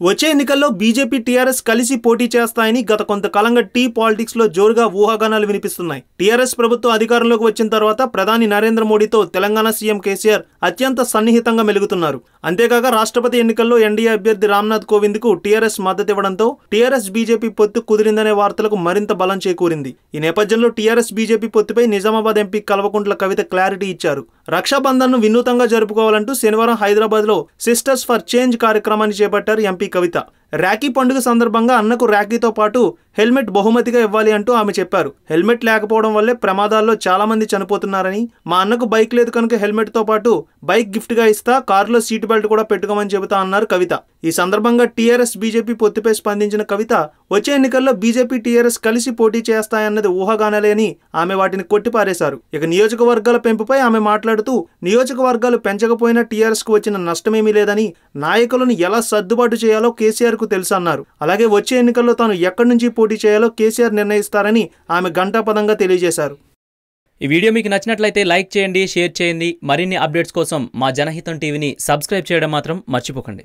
వచ్చే ఎన్నికల్లో BJP TRS కలిసి పోటీ చేస్తాయని గత కొంతకాలంగా టీ పాలిటిక్స్లో జోరుగా ఊహాగానాలు వినిపిస్తున్నాయి. టీఆర్ఎస్ ప్రభుత్వం అధికారంలోకి వచ్చిన తర్వాత ప్రధాని నరేంద్ర మోడీతో తెలంగాణ సీఎం కేసీఆర్ అత్యంత సన్నిహితంగా మెలుగుతున్నారు. అంతేకాక రాష్ట్రపతి ఎన్నికల్లో ఎన్డీఏ అభ్యర్థి రామ్నాథ్ కోవింద్కు టీఆర్ఎస్ మద్దతు ఇవ్వడంతో టీఆర్ఎస్ బీజేపీ పొత్తు కుదిరిందనే వార్తలకు మరింత బలం చేకూరింది. ఈ నేపథ్యంలో టీఆర్ఎస్ బీజేపీ పొత్తుపై నిజామాబాద్ ఎంపీ కల్వకుంట్ల కవిత క్లారిటీ ఇచ్చారు. రక్షాబంధన్ను వినూతంగా జరుపుకోవాలంటూ శనివారం హైదరాబాద్లో సిస్టర్స్ ఫర్ చేంజ్ కార్యక్రమాన్ని చేపట్టారు ఎంపీ కవిత. రాఖీ పండుగ సందర్భంగా అన్నకు రాఖీతో పాటు హెల్మెట్ బహుమతిగా ఇవ్వాలి అంటూ ఆమె చెప్పారు. హెల్మెట్ లేకపోవడం వల్లే ప్రమాదాల్లో చాలామంది చనిపోతున్నారని. మా అన్నకు బైక్ లేదు కనుక హెల్మెట్తో పాటు బైక్ గిఫ్ట్గా ఇస్తా కారులో సీట్ బెల్ట్ కూడా పెట్టుకోమని చెబుతా అన్నారు కవిత. ఈ సందర్భంగా టీఆర్ఎస్ బీజేపీ పొత్తుపై స్పందించిన కవిత వచ్చే ఎన్నికల్లో బీజేపీ టీఆర్ఎస్ కలిసి పోటీ చేస్తాయన్నది ఊహగానలేని ఆమె వాటిని కొట్టిపారేశారు. ఇక నియోజకవర్గాల పెంపుపై ఆమె మాట్లాడుతూ నియోజకవర్గాలు పెంచకపోయినా టీఆర్ఎస్కు వచ్చిన నష్టమేమీ లేదని నాయకులను ఎలా సర్దుబాటు చేయాలో కేసీఆర్కు తెలుసన్నారు. అలాగే వచ్చే ఎన్నికల్లో తాను ఎక్కడి నుంచి పోటీ చేయాలో కేసీఆర్ నిర్ణయిస్తారని ఆమె ఘంటాపదంగా తెలియజేశారు. ఈ వీడియో మీకు నచ్చినట్లయితే లైక్ చేయండి షేర్ చేయండి. మరిన్ని అప్డేట్స్ కోసం మా జనహితం టీవీని సబ్స్క్రైబ్ చేయడం మాత్రం మర్చిపోకండి.